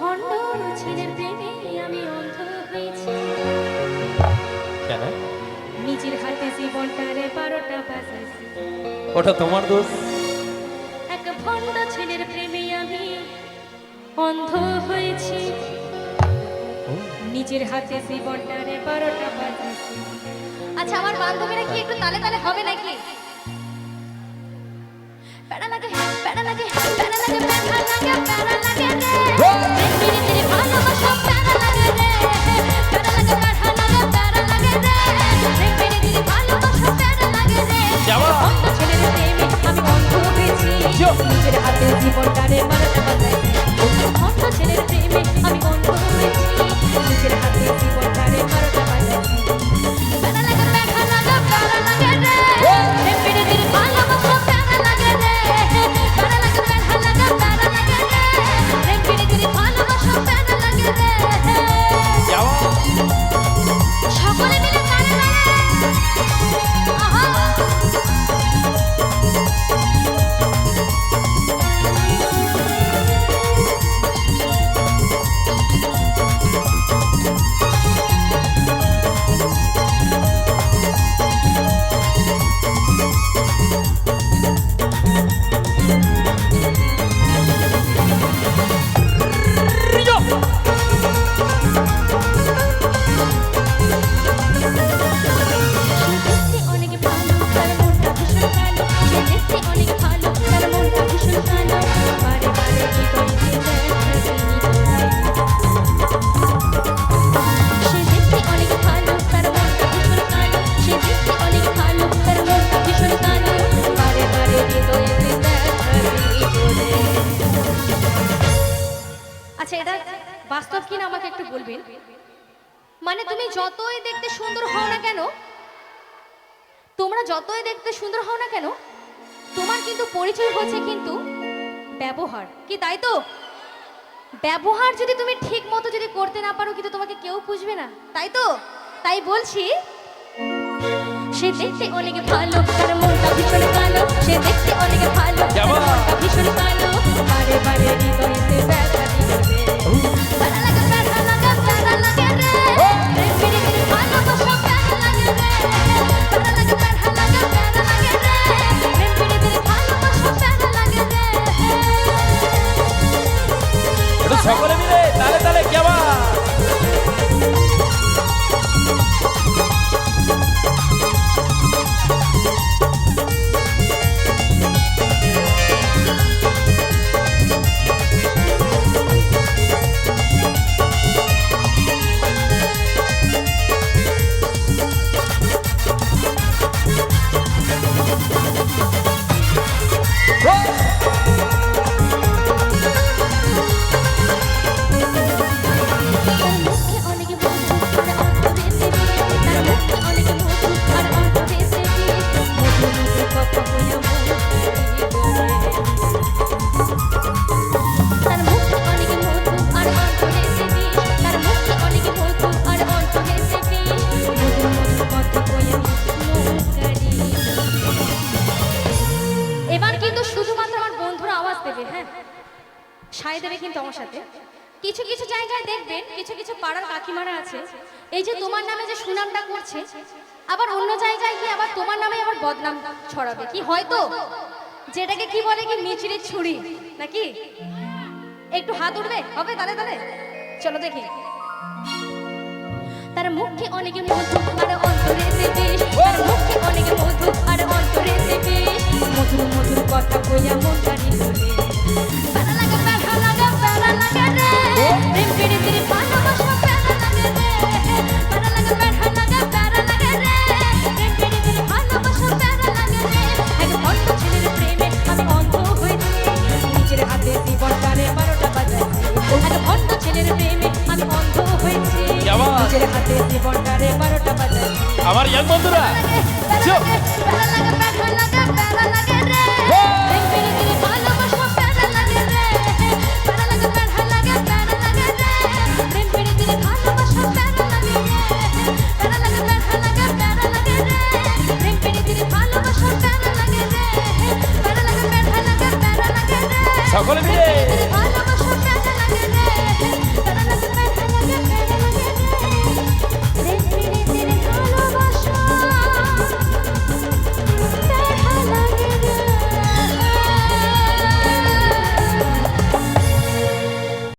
ভণ্ড ছিলেন অন্ধ হয়েছি। কেন? হাতে জীবনটারে বারোটা বাজাইছি। ওটা তোমার দোষ? এক ভণ্ড ছেলের প্রেমে আমি অন্ধ হয়েছি। নিজের হাতে জীবনটারে বারোটা বাজাইছি। আচ্ছা আমার বান্ধবীরা কি একটু তালে তালে হবে নাকি? প্যারা লাগে প্যাড়া লাগে। আচ্ছা এটা বাস্তব কিনা আমাকে একটু বলবেন? মানে তুমি যতই দেখতে সুন্দর হও না কেন, তোমরা যতই দেখতে সুন্দর হও না কেন, তোমার কিন্তু পরিচয় হচ্ছে কিন্তু ব্যবহার। কি তাই তো? ব্যবহার যদি তুমি ঠিক মতো যদি করতে না পারো, কিন্তু তোমাকে কেউ বুঝবে না। তাই তো? তাই বলছি, সে দেখতে অনেক ভালো, তার মনটা ভীষণ সে দেখতে অনেক ভালো। সায় দেবে কিন্তু আমার সাথে। কিছু কিছু জায়গায় দেখবেন, কিছু কিছু পাড়ার কাকিমারা আছে। এই যে তোমার নামে যে সুনামটা করছে, আবার অন্য জায়গায় গিয়ে আবার তোমার নামে আবার বদনাম ছড়াবে। কি হয়তো যেটাকে কি বলে কি মিচড়ির ছুরি, নাকি? একটু হাত উঠবে? হবে তাহলে তাহলে চলো দেখি। তার মুখে অনেকে মধু আর অনেক আমার ইয়াং বন্ধুরা সকলে মিলে।